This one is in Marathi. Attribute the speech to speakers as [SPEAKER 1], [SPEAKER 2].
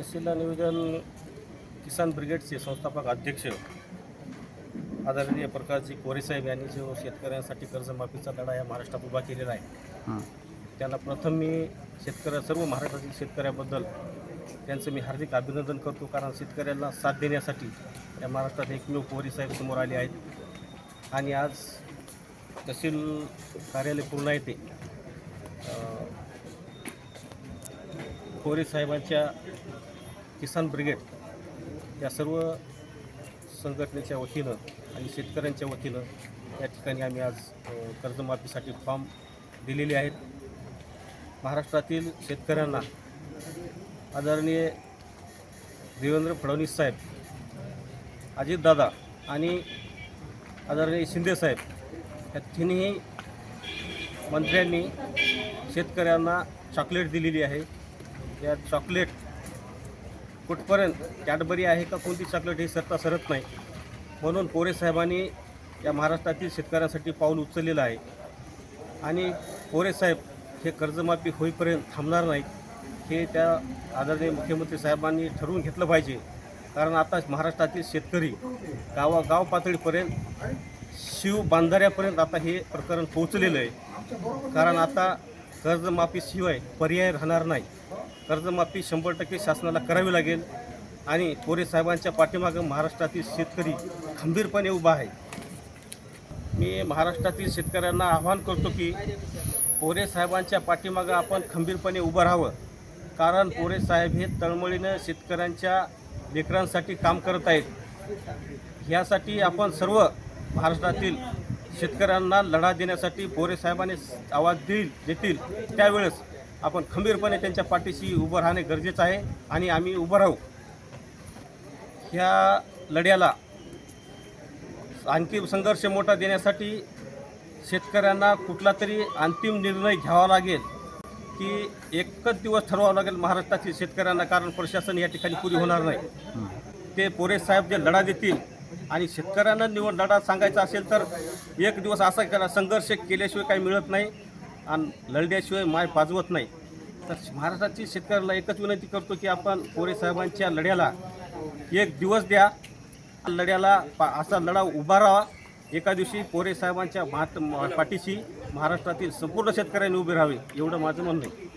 [SPEAKER 1] तहसीलला निवेदन किसान ब्रिगेडचे संस्थापक अध्यक्ष आदरणीय प्रकारची कोरेसाहेब यांनी जो शेतकऱ्यांसाठी कर्जमाफीचा लढा या महाराष्ट्रात उभा केलेला आहे त्यांना प्रथम मी शेतकऱ्या सर्व महाराष्ट्रातील शेतकऱ्याबद्दल त्यांचं मी हार्दिक अभिनंदन करतो. कारण शेतकऱ्यांना साथ देण्यासाठी या महाराष्ट्रात एकमेव कोरेसाहेब समोर आले आहेत. आणि आज तहसील कार्यालय पूर्ण येते कोरे साहेबांच्या किसान ब्रिगेड या सर्व संघटनेच्या वतीनं आणि शेतकऱ्यांच्या वतीनं या ठिकाणी आम्ही आज कर्जमाफीसाठी फॉर्म दिलेले आहेत. महाराष्ट्रातील शेतकऱ्यांना आदरणीय देवेंद्र फडणवीस साहेब अजितदादा आणि आदरणीय शिंदेसाहेब या तिन्ही मंत्र्यांनी शेतकऱ्यांना चॉकलेट दिलेली आहे. या चॉकलेट कुठपर्यंत कॅडबरी आहे का कोणती चॉकलेट हे सरता सरत नाही. म्हणून पोरे साहेबांनी या महाराष्ट्रातील शेतकऱ्यांसाठी पाऊल उचललेलं आहे. आणि पोरे साहेब हे कर्जमाफी होईपर्यंत थांबणार नाहीत. हे त्या आदरणीय मुख्यमंत्री साहेबांनी ठरवून घेतलं पाहिजे. कारण आता महाराष्ट्रातील शेतकरी गावा गाव पातळीपर्यंत शिव बांधाऱ्यापर्यंत आता हे प्रकरण पोहोचलेलं आहे. कारण आता कर्जमाफीशिवाय पर्याय राहणार नाही. कर्जमाफी शंभर टक्के शासनाला करावी लागेल. आणि पोरे साहेबांच्या पाठीमागं महाराष्ट्रातील शेतकरी खंबीरपणे उभा आहे. मी महाराष्ट्रातील शेतकऱ्यांना आवाहन करतो की पोरे साहेबांच्या पाठीमागं आपण खंबीरपणे उभं राहावं. कारण पोरे साहेब हे तळमळीनं शेतकऱ्यांच्या लेकरांसाठी काम करत आहेत. ह्यासाठी आपण सर्व महाराष्ट्रातील शेतकऱ्यांना लढा देण्यासाठी पोरे साहेबांनी आवाज देईल देतील त्यावेळेस आपण खंबीरपणे त्यांच्या पाठीशी उभं राहणे गरजेचं आहे आणि आम्ही उभं राहू. ह्या लढ्याला आणखी संघर्ष मोठा देण्यासाठी शेतकऱ्यांना कुठला तरी अंतिम निर्णय घ्यावा लागेल की एकच दिवस ठरवावं लागेल महाराष्ट्रातील शेतकऱ्यांना कारण प्रशासन या ठिकाणी पुरी होणार नाही. ते पोरे साहेब जे लढा देतील आणि शेतकऱ्यांना निवड लढा सांगायचा असेल तर एक दिवस असा करा संघर्ष केल्याशिवाय काही मिळत नाही आणि लढल्याशिवाय माय पाजवत नाही. तर महाराष्ट्राची शेतकऱ्याला एकच विनंती करतो की आपण पोरे साहेबांच्या लढ्याला एक दिवस द्या. लढ्याला पा- असा लढा उभा राहा. एका दिवशी पोरे साहेबांच्या मात पाठीशी महाराष्ट्रातील संपूर्ण शेतकऱ्यांनी उभे राहावे एवढं माझं म्हणणं आहे.